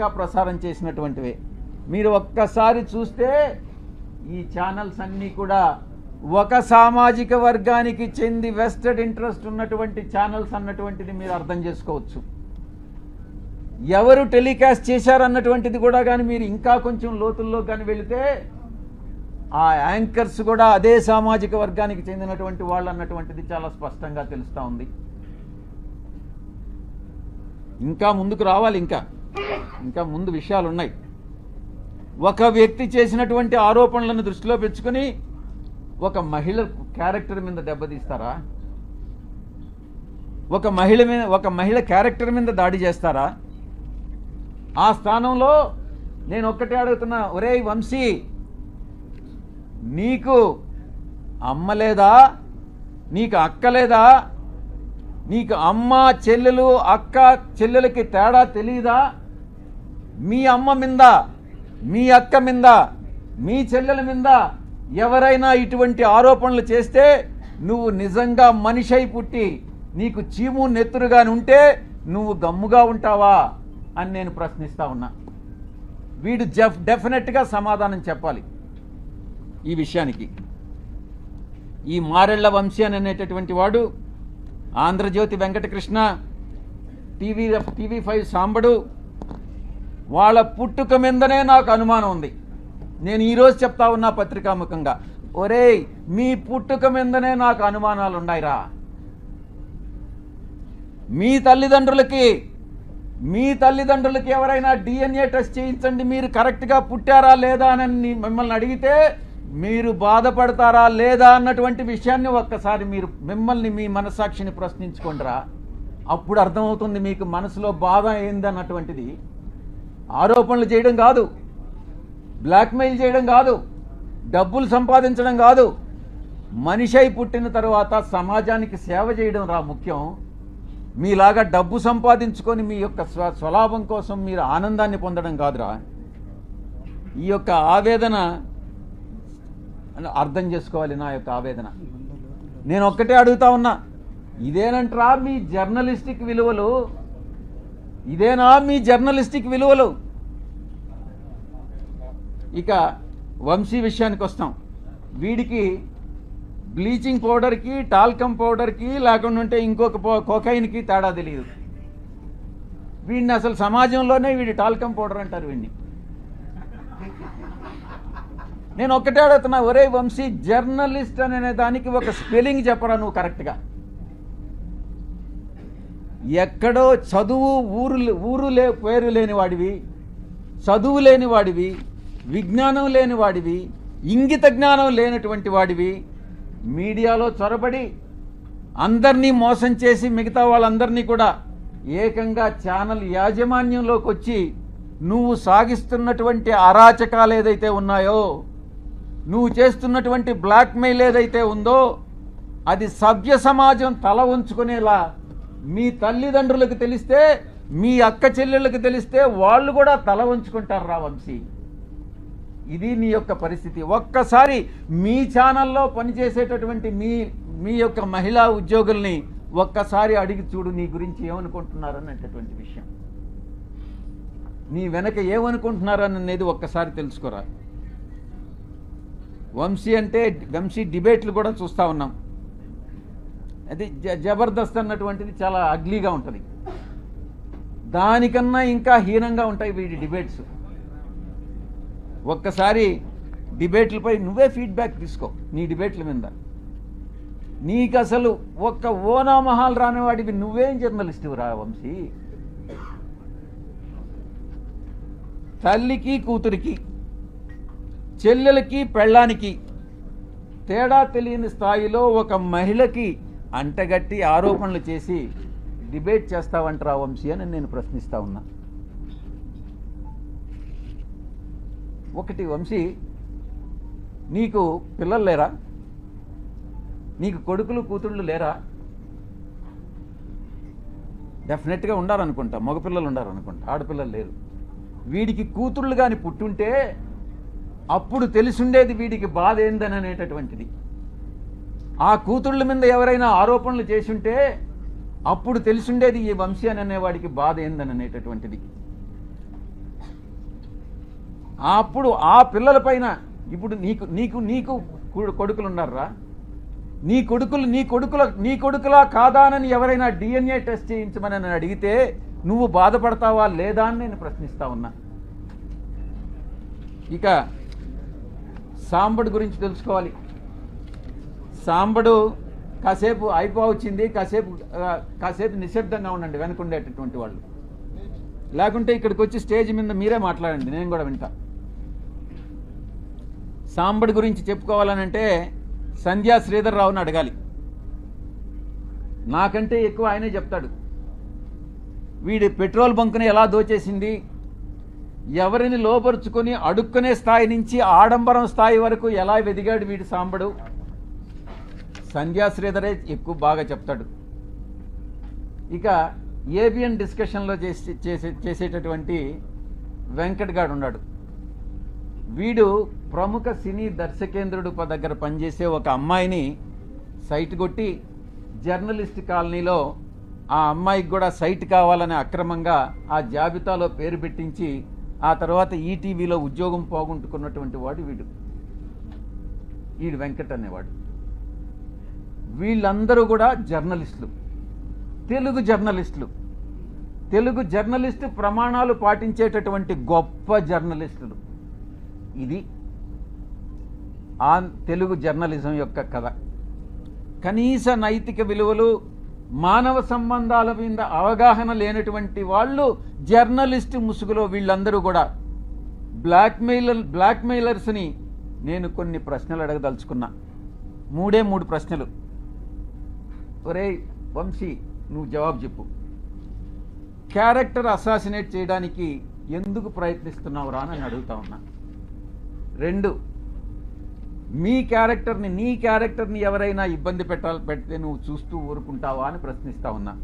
ప్రసారం చేసినటువంటివే. మీరు ఒక్కసారి చూస్తే ఈ ఛానల్స్ అన్నీ కూడా ఒక సామాజిక వర్గానికి చెంది వెస్టెడ్ ఇంట్రెస్ట్ ఉన్నటువంటి ఛానల్స్ అన్నటువంటిది మీరు అర్థం చేసుకోవచ్చు. ఎవరు టెలికాస్ట్ చేశారన్నటువంటిది కూడా కానీ మీరు ఇంకా కొంచెం లోతుల్లో కానీ వెళితే ఆ యాంకర్స్ కూడా అదే సామాజిక వర్గానికి చెందినటువంటి వాళ్ళు అన్నటువంటిది చాలా స్పష్టంగా తెలుస్తూ ఉంది. ఇంకా ముందుకు రావాలి ఇంకా. ఇంకా ముందు విషయాలు ఉన్నాయి ఒక వ్యక్తి చేసినటువంటి ఆరోపణలను దృష్టిలో పెంచుకొని ఒక మహిళ క్యారెక్టర్ మీద దెబ్బతీస్తారా? ఒక మహిళ మీద ఒక మహిళ క్యారెక్టర్ మీద దాడి చేస్తారా? ఆ స్థానంలో నేను ఒక్కటే అడుగుతున్నా ఒరేయ్ వంశీ నీకు అమ్మ లేదా? నీకు అక్క లేదా? నీకు అమ్మ చెల్లెలు అక్క చెల్లెలకి తేడా తెలీదా? మీ అమ్మ మింద మీ అక్క మింద మీ చెల్లెల మీద ఎవరైనా ఇటువంటి ఆరోపణలు చేస్తే నువ్వు నిజంగా మనిషి అయి పుట్టి నీకు చీము నెత్తురుగాని ఉంటే నువ్వు గమ్ముగా ఉంటావా అని నేను ప్రశ్నిస్తా ఉన్నా. వీడు జఫ్ డెఫినెట్గా సమాధానం చెప్పాలి ఈ విషయానికి. ఈ మారెళ్ళ వంశీ అనేటటువంటి వాడు Andhrajyothy Venkatakrishna TV TV five Sambadu వాళ్ళ పుట్టుక మీదనే నాకు అనుమానం ఉంది. నేను ఈరోజు చెప్తా ఉన్నా పత్రికాముఖంగా. ఒరేయ్ మీ పుట్టుక మీదనే నాకు అనుమానాలు ఉన్నాయిరా. మీ తల్లిదండ్రులకి మీ తల్లిదండ్రులకి ఎవరైనా డిఎన్ఏ టెస్ట్ చేయించండి మీరు కరెక్ట్గా పుట్టారా లేదా అని మిమ్మల్ని అడిగితే మీరు బాధపడతారా లేదా అన్నటువంటి విషయాన్ని ఒక్కసారి మీరు మిమ్మల్ని మీ మనస్సాక్షిని ప్రశ్నించుకోండిరా. అప్పుడు అర్థమవుతుంది మీకు మనసులో బాధ ఏంది అన్నటువంటిది ఆరోపణలు చేయడం కాదు. బ్లాక్మెయిల్ చేయడం కాదు. డబ్బులు సంపాదించడం కాదు. మనిషి అయి పుట్టిన తర్వాత సమాజానికి సేవ చేయడం రా ముఖ్యం. మీలాగా డబ్బు సంపాదించుకొని మీ యొక్క స్వ స్వలాభం కోసం మీరు ఆనందాన్ని పొందడం కాదురా. ఈ యొక్క ఆవేదన అర్థం చేసుకోవాలి నా యొక్క ఆవేదన. నేను ఒక్కటే అడుగుతా ఉన్నా. ఇదేనంటరా మీ జర్నలిస్టిక్ విలువలు? ఇదేనా మీ జర్నలిస్టిక్ విలువలు? ఇక వంశీ విషయానికి వస్తాం. వీడికి బ్లీచింగ్ పౌడర్కి టాల్కమ్ పౌడర్కి లేకుండా ఉంటే ఇంకొక పో- కోకైన్కి తేడా తెలియదు వీడిని అసలు సమాజంలోనే వీడి టాల్కమ్ పౌడర్ అంటారు వీడిని. నేను ఒక్కటే అడుగుతున్నా ఒరే వంశీ జర్నలిస్ట్ అనే దానికి ఒక స్పెల్లింగ్ చెప్పరా నువ్వు కరెక్ట్గా? ఎక్కడో చదువు ఊరు ఊరు లే పేరు లేని వాడివి చదువు లేని వాడివి విజ్ఞానం లేని వాడివి ఇంగిత జ్ఞానం లేనటువంటి వాడివి. మీడియాలో చొరబడి అందరినీ మోసం చేసి మిగతా వాళ్ళందరినీ కూడా ఏకంగా ఛానల్ యాజమాన్యంలోకి వచ్చి నువ్వు సాగిస్తున్నటువంటి అరాచకాలు ఏదైతే ఉన్నాయో నువ్వు చేస్తున్నటువంటి బ్లాక్మెయిల్ ఏదైతే ఉందో అది సభ్య సమాజం తల ఉంచుకునేలా మీ తల్లిదండ్రులకు తెలిస్తే మీ అక్క చెల్లెళ్ళకి తెలిస్తే వాళ్ళు కూడా తల ఉంచుకుంటారు రా వంశీ. ఇది నీ యొక్క పరిస్థితి. ఒక్కసారి మీ ఛానల్లో పనిచేసేటటువంటి మీ మీ యొక్క మహిళా ఉద్యోగుల్ని ఒక్కసారి అడిగి చూడు నీ గురించి ఏమనుకుంటున్నారు అనేటటువంటి విషయం. నీ వెనక ఏమనుకుంటున్నారని అనేది ఒక్కసారి తెలుసుకోరా. వంశీ అంటే వంశీ డిబేట్లు కూడా చూస్తూ ఉన్నాం. అది జ- జబర్దస్త్ అన్నటువంటిది చాలా అగ్లీగా ఉంటుంది. దానికన్నా ఇంకా హీనంగా ఉంటాయి వీడి డిబేట్స్. ఒక్కసారి డిబేట్లపై నువ్వే ఫీడ్బ్యాక్ తీసుకో నీ డిబేట్ల మీద. నీకు అసలు ఒక్క ఓనామహాల్ రానివాడివి నువ్వేం జర్నలిస్ట్ రా వంశీ. తల్లికి కూతురికి చెల్లెలకి పెళ్ళానికి తేడా తెలియని స్థాయిలో ఒక మహిళకి అంటగట్టి ఆరోపణలు చేసి డిబేట్ చేస్తావంటరా వంశీ అని నేను ప్రశ్నిస్తా ఉన్నా. ఒకటి వంశీ నీకు పిల్లలు లేరా? నీకు కొడుకులు కూతుళ్ళు లేరా? డెఫినెట్గా ఉండాలనుకుంటా. మగపిల్లలు ఉండాలనుకుంటా. ఆడపిల్లలు లేరు. వీడికి కూతుళ్ళు కానీ పుట్టుంటే అప్పుడు తెలిసుండేది వీడికి బాధ ఏందని అనేటటువంటిది ఆ కూతుళ్ళ మీద ఎవరైనా ఆరోపణలు చేసుంటే అప్పుడు తెలిసుండేది ఈ వంశీ అని అనేవాడికి బాధ ఏందని అనేటటువంటిది. అప్పుడు ఆ పిల్లల పైన ఇప్పుడు నీకు నీకు నీకు కొడుకులు ఉన్నారా నీ కొడుకులు నీ కొడుకుల నీ కొడుకులా కాదానని ఎవరైనా డిఎన్ఏ టెస్ట్ చేయించమని నన్ను అడిగితే నువ్వు బాధపడతావా లేదా అని నేను ప్రశ్నిస్తా ఉన్నా. ఇక సాంబడి గురించి తెలుసుకోవాలి. సాంబడు కాసేపు అయిపోవచ్చింది కాసేపు కాసేపు నిశ్శబ్దంగా ఉండండి వెనుకుండేటటువంటి వాళ్ళు. లేకుంటే ఇక్కడికి వచ్చి స్టేజ్ మీద మీరే మాట్లాడండి నేను కూడా వింటా. సాంబడి గురించి చెప్పుకోవాలనంటే సంధ్యా శ్రీధర్ రావుని అడగాలి. నాకంటే ఎక్కువ ఆయనే చెప్తాడు. వీడి పెట్రోల్ బంకుని ఎలా దోచేసింది? ఎవరిని లోపరుచుకొని అడుక్కునే స్థాయి నుంచి ఆడంబరం స్థాయి వరకు ఎలా వెదిగాడు వీడి సాంబడు? సంధ్యా శ్రీధరే ఎక్కువ బాగా చెప్తాడు. ఇక ఏబిఎన్ డిస్కషన్లో చేసి చేసే చేసేటటువంటి వెంకట్ గాడు ఉన్నాడు. వీడు ప్రముఖ సినీ దర్శకేంద్రుడు దగ్గర పనిచేసే ఒక అమ్మాయిని సైట్ కొట్టి జర్నలిస్ట్ కాలనీలో ఆ అమ్మాయికి కూడా సైట్ కావాలని అక్రమంగా ఆ జాబితాలో పేరు పెట్టించి ఆ తర్వాత ఈటీవీలో ఉద్యోగం పోగొట్టుకున్నటువంటి వాడు వీడు. వీడు వెంకట్ అనేవాడు. వీళ్ళందరూ కూడా జర్నలిస్టులు. తెలుగు జర్నలిస్టులు. తెలుగు జర్నలిస్టు ప్రమాణాలు పాటించేటటువంటి గొప్ప జర్నలిస్టులు. ఇది ఆ తెలుగు జర్నలిజం యొక్క కథ. కనీస నైతిక విలువలు మానవ సంబంధాల మీద అవగాహన లేనటువంటి వాళ్ళు జర్నలిస్ట్ ముసుగులో వీళ్ళందరూ కూడా బ్లాక్మెయిలర్ బ్లాక్మెయిలర్స్ని నేను కొన్ని ప్రశ్నలు అడగదలుచుకున్నా. మూడే మూడు ప్రశ్నలు. ఒరే వంశీ నువ్వు జవాబు చెప్పు. క్యారెక్టర్ అసాసినేట్ చేయడానికి ఎందుకు ప్రయత్నిస్తున్నావు రా అని అడుగుతా ఉన్నా. రెండు మీ క్యారెక్టర్ని నీ క్యారెక్టర్ని ఎవరైనా ఇబ్బంది పెట్టాలి పెడితే నువ్వు చూస్తూ ఊరుకుంటావా అని ప్రశ్నిస్తా ఉన్నా.